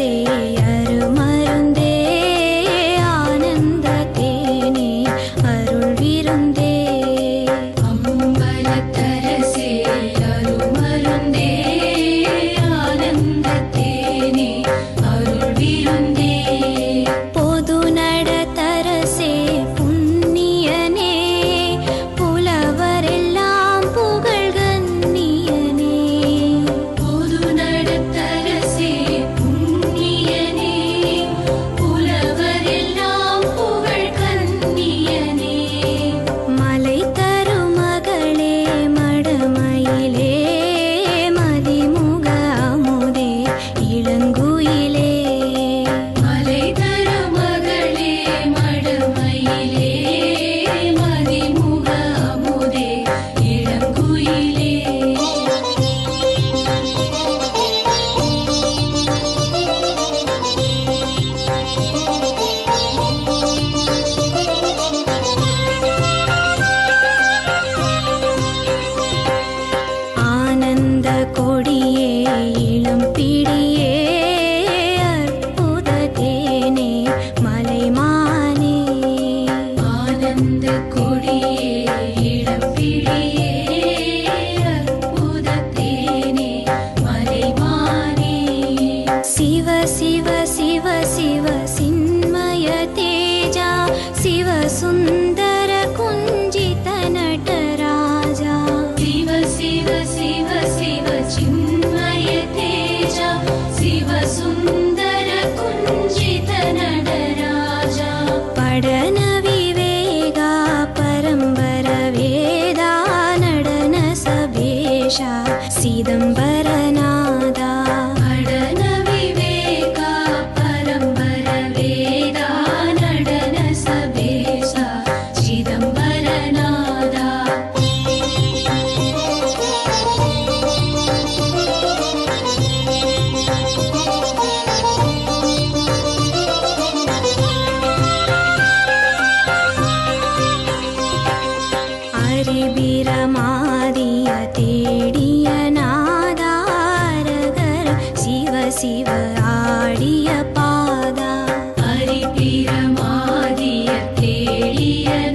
see சிறந்த கொடியே இளம் பிடியே அற்புத தேனே மலைமானே. ஆனந்த கொடி see them. and.